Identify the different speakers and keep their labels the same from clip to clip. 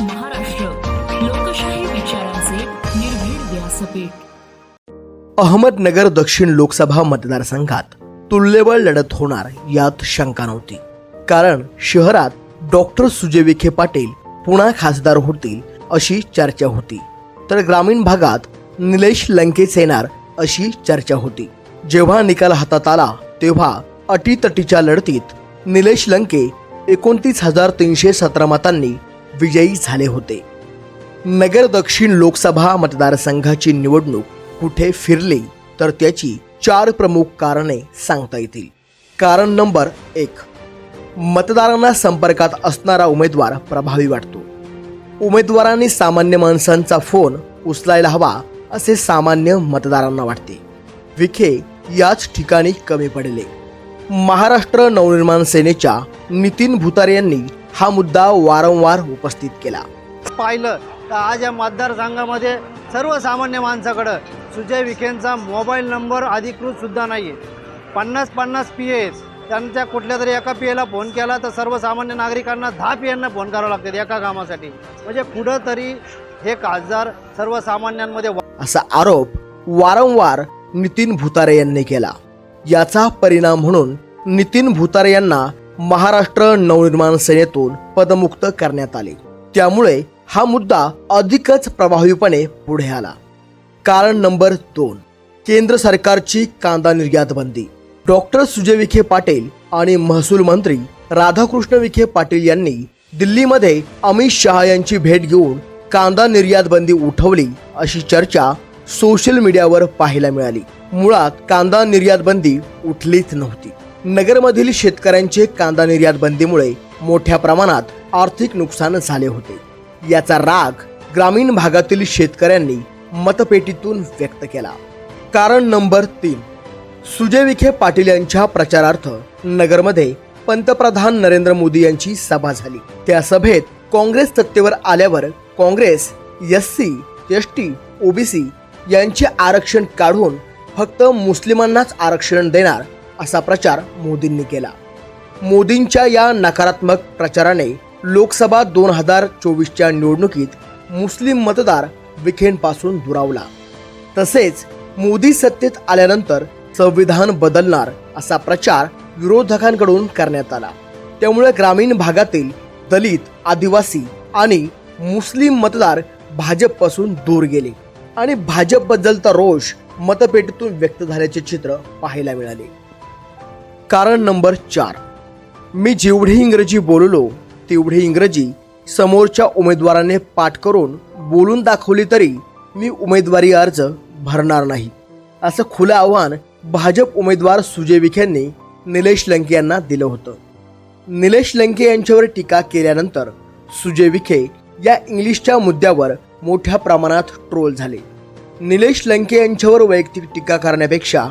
Speaker 1: महाराष्ट्र. लोकशाही विचारांचे निर्भीड व्यासपीठ.
Speaker 2: अहमदनगर दक्षिण लोकसभा मतदारसंघात तुल्यबळ लढत होणार यात शंका नव्हती. कारण शहरात डॉक्टर सुजय विखे पाटील पुन्हा खासदार होतील अशी चर्चा होती. तर ग्रामीण भागात निलेश लंकेच येणार अशी चर्चा होती. जेव्हा निकाल हातात आला तेव्हा अटीतटीच्या लढतीत निलेश लंके एकोणतीस हजार तीनशे सतरा मतांनी विजयी झाले होते. नगर दक्षिण लोकसभा मतदारसंघाची निवडणूक कुठे फिरली तर त्याची चार प्रमुख कारणे सांगता येतील. कारण नंबर एक मतदारांना संपर्कात असणारा उमेदवार प्रभावी वाटतो. उमेदवारांनी सामान्य माणसांचा फोन उचलायला हवा असे सामान्य मतदारांना वाटते. विखे याच ठिकाणी कमी पडले. महाराष्ट्र नवनिर्माण सेनेच्या नितीन भुतारे यांनी हा मुद्दा वारंवार उपस्थित केला.
Speaker 3: पाहिलं तर आज या मतदारसंघामध्ये सर्वसामान्य माणसाकडं सुजय विखेंचा मोबाईल नंबर अधिकृत सुद्धा नाही आहे पन्नास पन्नास पी एस त्यांच्या कुठल्या तरी एका पी एला फोन केला तर सर्वसामान्य नागरिकांना दहा पी एना फोन करावं लागतात एका कामासाठी. म्हणजे पुढं तरी हे खासदार सर्वसामान्यांमध्ये
Speaker 2: असा आरोप वारंवार नितीन भुतारे यांनी केला. याचा परिणाम म्हणून नितीन भुतारे यांना महाराष्ट्र नवनिर्माण सेनेतून पदमुक्त करण्यात आले. त्यामुळे हा मुद्दा अधिकच प्रभावीपणे पुढे आला. कारण नंबर दोन केंद्र सरकारची कांदा निर्यात बंदी. डॉक्टर सुजय विखे पाटील आणि महसूल मंत्री राधाकृष्ण विखे पाटील यांनी दिल्लीमध्ये अमित शहा यांची भेट घेऊन कांदा निर्यात बंदी उठवली अशी चर्चा सोशल मीडियावर पाहायला मिळाली. मुळात कांदा निर्यात बंदी उठलीच नव्हती. नगरमधील शेतकऱ्यांचे कांदा निर्यात बंदीमुळे मोठ्या प्रमाणात आर्थिक नुकसान झाले होते. याचा राग ग्रामीण भागातील शेतकऱ्यांनी मतपेटीतून व्यक्त केला. कारण नंबर तीन सुजय विखे पाटील यांच्या प्रचारार्थ नगरमध्ये पंतप्रधान नरेंद्र मोदी यांची सभा झाली. त्या सभेत काँग्रेस सत्तेवर आल्यावर Congress S C S T OBC यांचे आरक्षण काढून फक्त मुस्लिमांनाच आरक्षण देणार असा प्रचार मोदींनी केला. मोदींच्या या नकारात्मक प्रचाराने लोकसभा दोन हजार चोवीसच्या निवडणुकीत मुस्लिम मतदार विखेंपासून दुरावला. तसेच मोदी सत्तेत आल्यानंतर संविधान बदलणार असा प्रचार विरोधकांकडून करण्यात आला. त्यामुळे ग्रामीण भागातील दलित आदिवासी आणि मुस्लिम मतदार भाजपपासून दूर गेले आणि भाजपबद्दलचा रोष मतपेटीतून व्यक्त झाल्याचे चित्र पाहायला मिळाले. कारण नंबर चार. मी जेवढी इंग्रजी बोललो तेवढी इंग्रजी समोरच्या उमेदवाराने पाठ करून बोलून दाखवली तरी मी उमेदवारी अर्ज भरणार नाही. असं खुलं आव्हान भाजप उमेदवार सुजय विखेंनी निलेश लंके यांना दिलं होतं. निलेश लंके यांच्यावर टीका केल्यानंतर सुजय विखे या इंग्लिशच्या मुद्द्यावर मोठ्या प्रमाणात ट्रोल झाले. निलेश लंके यांच्यावर वैयक्तिक टीका करण्यापेक्षा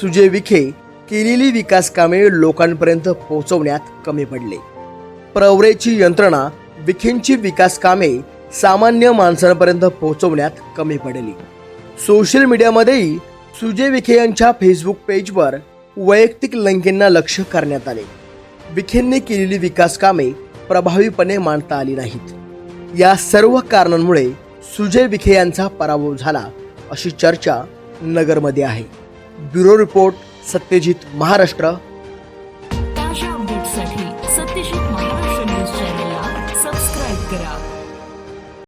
Speaker 2: सुजय विखे केलेली विकास कामे लोकांपर्यंत पोहोचवण्यात कमी पडले. प्रवरेची यंत्रणा विखेंची विकास कामे सामान्य माणसांपर्यंत पोहोचवण्यात कमी पडली. सोशल मीडियामध्येही सुजय विखे यांच्या फेसबुक पेजवर वैयक्तिक लंकेंना लक्ष करण्यात आले. विखेंनी केलेली विकास कामे प्रभावीपणे मांडता आली नाहीत. या सर्व कारणांमुळे सुजय विखे यांचा पराभव झाला अशी चर्चा नगरमध्ये आहे. Bureau report Satyajit Maharashtra.